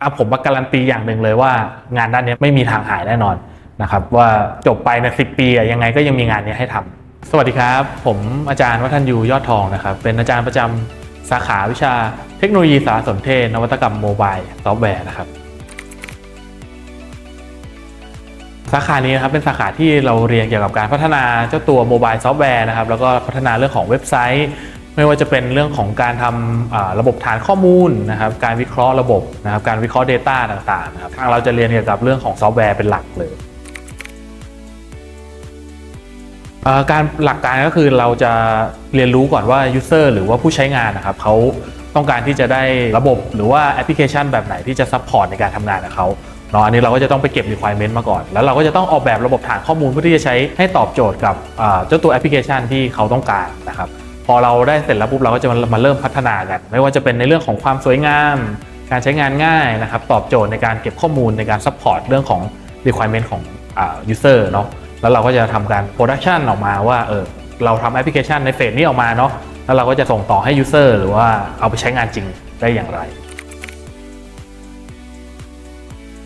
อะผมมาการันตีอย่างหนึ่งเลยว่างานด้านนี้ไม่มีทางหายแน่นอนนะครับว่าจบไปในสิปียังไงก็ยังมีงานนี้ให้ทำสวัสดีครับ ผมอาจารย์วัฒนยูยอดทองนะครับ เป็นอาจารย์ประจำสาขาวิชาเทคโนโลยีสารสนเทศ นวัตกรรมโมบายซอฟต์แวร์นะครับสาขานี้นะครับเป็นสาขาที่เราเรียนเกี่ยวกับการพัฒนาเจ้าตัวโมบายซอฟต์แวร์นะครับแล้วก็พัฒนาเรื่องของเว็บไซต์ ไม่ว่าจะเป็นเรื่องของการทำระบบฐานข้อมูลนะครับการวิเคราะห์ระบบนะครับการวิเคราะห์ Data ต่างๆนะครับทางเราจะเรียนเกี่ยวกับเรื่องของซอฟต์แวร์เป็นหลักเลยการหลักการก็คือเราจะเรียนรู้ก่อนว่า User หรือว่าผู้ใช้งานนะครับเขาต้องการที่จะได้ระบบหรือว่าแอปพลิเคชันแบบไหนที่จะซัพพอร์ตในการทำงานกับเขาเนาะอันนี้เราก็จะต้องไปเก็บ requirement มาก่อน แล้วเราก็จะต้องออกแบบระบบฐานข้อมูลเพื่อที่จะใช้ให้ตอบโจทย์กับเจ้าตัวแอปพลิเคชันที่เขาต้องการนะครับ พอเราได้เสร็จแล้วปุ๊บเราก็จะมามาเริ่มพัฒนากัน ไม่ว่าจะเป็นในเรื่องของความสวยงาม การใช้งานง่ายนะครับ ตอบโจทย์ในการเก็บข้อมูลในการ support เรื่องของ requirement ของอ่า user เนาะแล้วเราก็จะทำการ production ออกมาว่าเออเราทำแอปพลิเคชันในเฟสนี้ออกมาเนาะแล้วเราก็จะส่งต่อให้ user หรือว่าเอาไปใช้งานจริงได้อย่างไร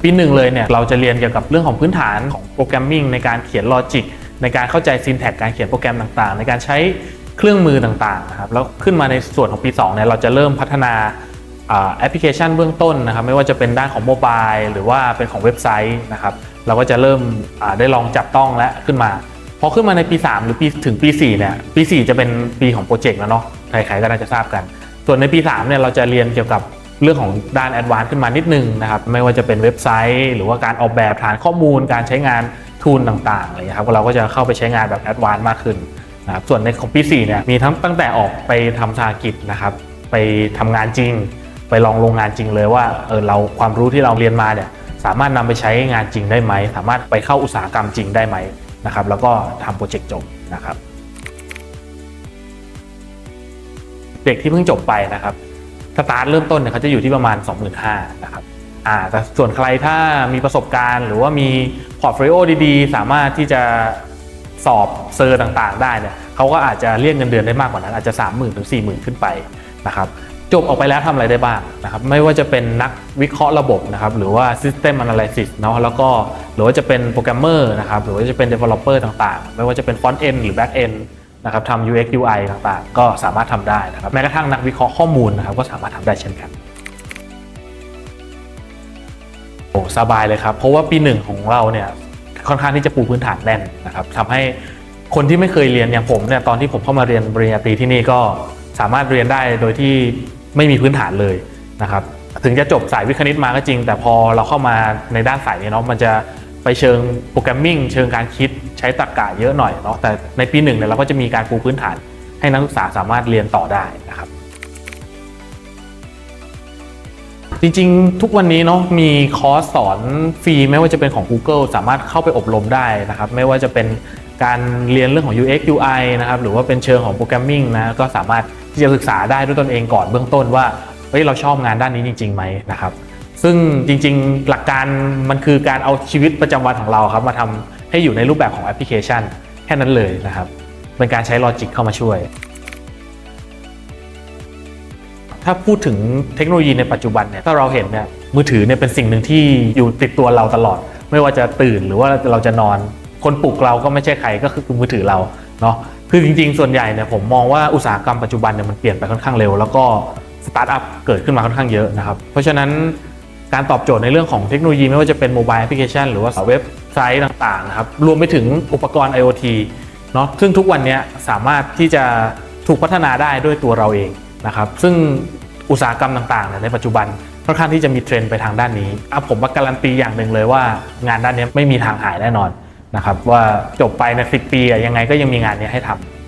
ปีหนึ่งเลยเนี่ยเราจะเรียนเกี่ยวกับเรื่องของพื้นฐานของโปรแกรมมิ่งในการเขียนลอจิกในการเข้าใจซินแท็กการเขียนโปรแกรมต่างๆ ในการใช้ เครื่องมือต่างๆนะครับแล้วขึ้นมาในส่วนของปี2เนี่ยเราจะเริ่มพัฒนาแอปพลิเคชันเบื้องต้นนะครับไม่ว่าจะเป็นด้านของโมบายหรือว่าเป็นของเว็บไซต์นะครับเราก็จะเริ่มได้ลองจับต้องและขึ้นมาพอขึ้นมาในปี 3 หรือปีถึงปี4เนี่ยปี 4 จะเป็นปีของโปรเจกต์แล้วเนาะใครๆก็น่าจะทราบกัน ส่วนในปี3เนี่ยเราจะเรียนเกี่ยวกับเรื่องของด้านแอดวานซ์ขึ้นมานิดนึงนะครับไม่ว่าจะเป็นเว็บไซต์ หรือว่าการออกแบบฐานข้อมูล การใช้งานทูลต่างๆอะไรอย่างเงี้ยครับเราก็จะเข้าไปใช้งานแบบแอดวานซ์มากขึ้น นะครับส่วนในของปี4เนี่ยมีทั้งตั้งแต่ออกไปทำธุรกิจนะครับไปทำงานจริง ไปลองโรงงานจริงเลยว่าเออเราความรู้ที่เราเรียนมาเนี่ยสามารถนำไปใช้งานจริงได้ไหม สามารถไปเข้าอุตสาหกรรมจริงได้ไหมนะครับ แล้วก็ทำโปรเจกต์จบนะครับ เด็กที่เพิ่งจบไปนะครับสตาร์ทเริ่มต้นเนี่ยเขาจะอยู่ที่ประมาณ 25,000นะครับอ่าแต่ส่วนใครถ้ามีประสบการณ์ หรือว่ามีพอร์ตโฟลิโอดีๆ สามารถที่จะ สอบเซอร์ต่างๆ ได้เนี่ยเขาก็อาจจะเรียกเงินเดือนได้มากกว่านั้น อาจจะ 30,000ถึง40,000ขึ้นไปนะครับจบออกไปแล้วทำอะไรได้บ้างนะครับไม่ว่าจะเป็นนักวิเคราะห์ระบบนะครับหรือว่า System Analysis เนาะแล้วก็หรือว่าจะเป็นโปรแกรมเมอร์นะครับหรือว่าจะเป็น Developer ต่างๆ ไม่ว่าจะเป็น Front End หรือ Back End นะครับทำ UX UI ต่างๆ ก็สามารถทำได้นะครับแม้กระทั่งนักวิเคราะห์ข้อมูลนะครับก็สามารถทำได้เช่นกันโอ้สบายเลยครับ เพราะว่าปีหนึ่งของเราเนี่ย ค่อนข้างที่จะปูพื้นฐานแน่นนะครับทำให้คนที่ไม่เคยเรียนอย่างผมเนี่ยตอนที่ผมเข้ามาเรียนปริญญาตรีที่นี่ก็สามารถเรียนได้โดยที่ไม่มีพื้นฐานเลยนะครับถึงจะจบสายวิคณิตมาก็จริง แต่พอเราเข้ามาในด้านสายนี้เนาะมันจะไปเชิงโปรแกรมมิ่งเชิงการคิดใช้ตรรกะเยอะหน่อยเนาะแต่ในปีหนึ่งเนี่ยเราก็จะมีการปูพื้นฐานให้นักศึกษาสามารถเรียนต่อได้นะครับ จริงๆ ทุกวันนี้เนาะมีคอร์สสอนฟรีไม่ว่าจะเป็นของ Google สามารถเข้าไปอบรมได้นะครับ ไม่ว่าจะเป็นการเรียนเรื่องของ UX UI นะครับ หรือว่าเป็นเชิงของโปรแกรมมิ่งนะก็สามารถที่จะศึกษาได้ด้วยตนเองก่อนเบื้องต้นว่าเฮ้ยเราชอบงานด้านนี้จริงๆไหมนะครับ ซึ่งจริงๆ หลักการมันคือการเอาชีวิตประจำวันของเราครับมาทำให้อยู่ในรูปแบบของแอปพลิเคชันแค่นั้นเลยนะครับเป็นการใช้ลอจิกเข้ามาช่วย ถ้าพูดถึงเทคโนโลยีในปัจจุบันเนี่ยถ้าเราเห็นเนี่ยมือถือเนี่ยเป็นสิ่งหนึ่งที่อยู่ติดตัวเราตลอด ไม่ว่าจะตื่นหรือว่าเราจะนอน คนปลุกเราก็ไม่ใช่ใครก็คือมือถือเราเนาะคือจริง ๆ ส่วนใหญ่เนี่ยผมมองว่าอุตสาหกรรมปัจจุบันเนี่ยมันเปลี่ยนไปค่อนข้างเร็ว แล้วก็สตาร์ทอัพเกิดขึ้นมาค่อนข้างเยอะนะครับเพราะฉะนั้นการตอบโจทย์ในเรื่องของเทคโนโลยีไม่ว่าจะเป็นโมบายแอปพลิเคชันหรือว่าเว็บไซต์ต่างๆนะครับรวมไปถึงอุปกรณ์ IoT เนาะซึ่งทุกวันนี้สามารถที่จะถูกพัฒนาได้ด้วยตัวเราเอง นะครับซึ่งอุตสาหกรรมต่างๆในปัจจุบันค่อนข้างที่จะมีเทรนด์ไปทางด้านนี้อะผมว่าการันตีอย่างหนึ่งเลยว่า งานด้านนี้ไม่มีทางหายแน่นอนนะครับว่าจบไปในสิปียังไงก็ยังมีงานนี้ให้ทำ